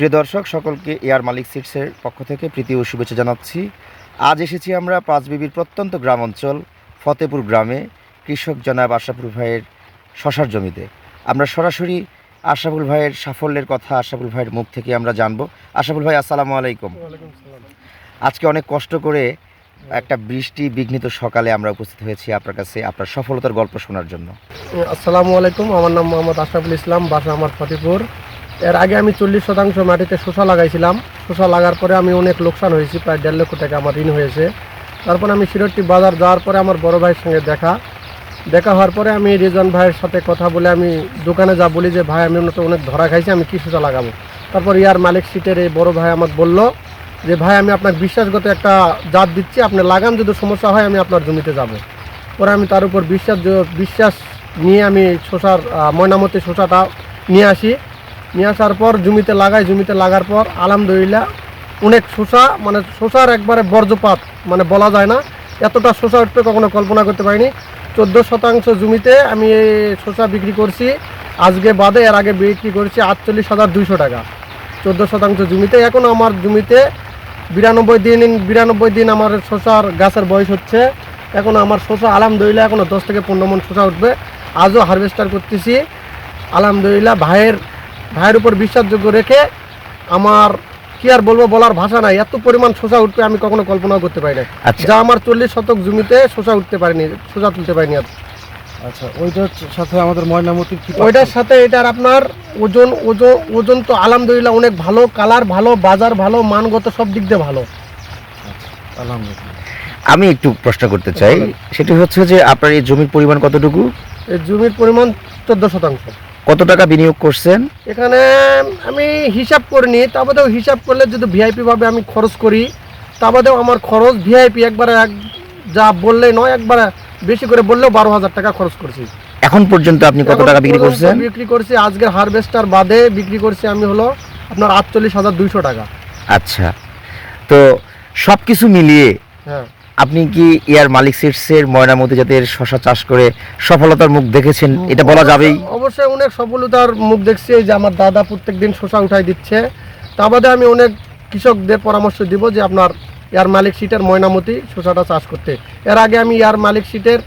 প্রিয় দর্শক সকলকে এয়ার মালিক সিটসের পক্ষ থেকে প্রীতি ও শুভেচ্ছা জানাচ্ছি। আজ এসেছি আমরা পাঁচবিবির প্রত্যন্ত গ্রাম অঞ্চল ফতেপুর গ্রামে কৃষক জনাব আশাফুল ভাইয়ের শশার জমিতে। আমরা সরাসরি আশাফুল ভাইয়ের সাফল্যের কথা আশাফুল ভাইয়ের মুখ থেকে আমরা জানব। আশাফুল ভাই আসসালামু আলাইকুম। আজকে অনেক কষ্ট করে একটা বৃষ্টি বিঘ্নিত সকালে আমরা উপস্থিত হয়েছি আপনার কাছে আপনার সফলতার গল্প শোনার জন্য। আসসালামু আলাইকুম। আমার নাম মোহাম্মদ আশরাফুল ইসলাম বাসা আমার ফতেপুর। এর আগে আমি চল্লিশ শতাংশ মাটিতে শসা লাগাইছিলাম। শসা লাগার পরে আমি অনেক লোকসান হয়েছি প্রায় দেড় লক্ষ টাকা আমার ঋণ হয়েছে। তারপর আমি সিরট্টি বাজার যাওয়ার পরে আমার বড় ভাইয়ের সঙ্গে দেখা। দেখা হওয়ার পরে আমি রিজন ভাইয়ের সাথে কথা বলে আমি দোকানে যা বলি যে ভাই আমি তো অনেক ধরা খাইছি আমি কি শসা লাগাবো? তারপর ইয়ার মালিক সিটের এই বড় ভাই আমাকে বলল যে ভাই আমি আপনার বিশ্বাসগত একটা জাত দিচ্ছি। আপনি লাগান যদি সমস্যা হয় আমি আপনার জমিতে যাব। পরে আমি তার উপর বিশ্বাস বিশ্বাস নিয়ে আমি আহ, ময়নামতি শসাটা নিয়ে আসি। নিয়ে আসার পর, জমিতে লাগাই, জমিতে লাগার পর, আলহামদুলিল্লাহ, অনেক শসা মানে শসার একবারে বর্জ্যপাত মানে বলা যায় না। এতটা শসা উঠবে কখনো কল্পনা করতে পারিনি। চোদ্দ শতাংশ জমিতে আমি শসা বিক্রি করছি। আজকে বাদে এর আগে বিক্রি করছি আটচল্লিশ হাজার দুইশো টাকা। চোদ্দ শতাংশ জমিতে। এখনও আমার জমিতে বিরানব্বই দিন বিরানব্বই দিন আমার শসার গাছের বয়স হচ্ছে। এখন আমার শসা আলহামদুলিল্লাহ এখনও দশ থেকে পনেরো মন শসা উঠবে। আজও হারভেস্টার করতেছি। আলহামদুলিল্লাহ ভাইয়ের ভাইয়ের উপর বিশ্বাসযোগ্য রেখে আমার কি আর বলব বলার ভাষা নাই। এত পরিমাণ শসা উঠবে আমি কখনো কল্পনাও করতে পারি না আচ্ছা। যা আমার চল্লিশ শতক জমিতে শসা উঠতে পারিনি শসা তুলতে পারিনি আর আচ্ছা ওইটার সাথে আমাদের ময়নামতির কি ওইটার সাথে এটার আপনার ওজন ওজন ওজন তো আলহামদুলিল্লাহ অনেক ভালো কালার ভালো বাজার ভালো মানগত সব দিক দিয়ে ভালো। আলহামদুলিল্লাহ। আমি একটু প্রশ্ন করতে চাই সেটি হচ্ছে যে আপনার এই জমির পরিমাণ কতটুকু? এই জমির পরিমাণ চোদ্দ শতাংশ। কত টাকা বিনিয়োগ করছেন? এখানে আমি হিসাব করিনি তা বাদেও হিসাব করলে যদি ভিআইপি ভাবে আমি খরচ করি তা বাদেও আমার খরচ ভিআইপি একবারে এক যা বললে নয় একবারে বেশি করে বললেও বারো হাজার টাকা খরচ করছি। এখন পর্যন্ত আপনি কত টাকা বিক্রি করছেন? বিক্রি করছি আজকের হারভেস্টার বাদে বিক্রি করছি আমি হলো আপনার আটচল্লিশ হাজার দুইশো টাকা। আচ্ছা। তো সব কিছু মিলিয়ে হ্যাঁ। আপনি কি এয়ার মালিক সিটসের ময়নামতি জাতের শশা চাষ করে সফলতার মুখ দেখেছেন? এটা বলা যাবেই। অবশ্যই অনেক সফলতার মুখ দেখছি। এই যে আমার দাদা প্রত্যেক দিন শসা উঠাই দিচ্ছে। তা বাদে আমি অনেক কৃষকদের পরামর্শ দিব যে আপনার এয়ার মালিক সিটের ময়নামতি শসাটা চাষ করতে। এর আগে আমি এয়ার মালিক সিটের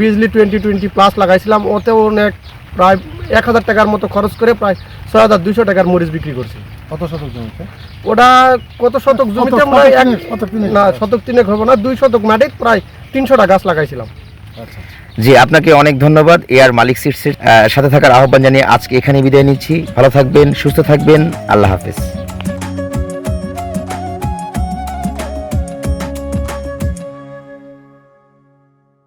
বিজলি টোয়েন্টি টোয়েন্টি প্লাস লাগাইছিলাম। ওতেও অনেক প্রায় এক হাজার টাকার মতো খরচ করে প্রায় ছয় হাজার দুশো টাকার মরিচ বিক্রি করছি। কত শতক জমিতে? ওটা কত শতক জমিতে আমরা এক- তিনেক, শতক তিনেক। না শতক তিনে হবে না দুই শতক মাটি প্রায় তিনশোটা গাছ লাগাইছিলাম। আচ্ছা জি আপনাকে অনেক ধন্যবাদ এয়ার মালিক সিটসের আহ, সাথে থাকার আহ্বান জানিয়ে আজকে এখানে বিদায় নিচ্ছি। ভালো থাকবেন সুস্থ থাকবেন আল্লাহ হাফেজ।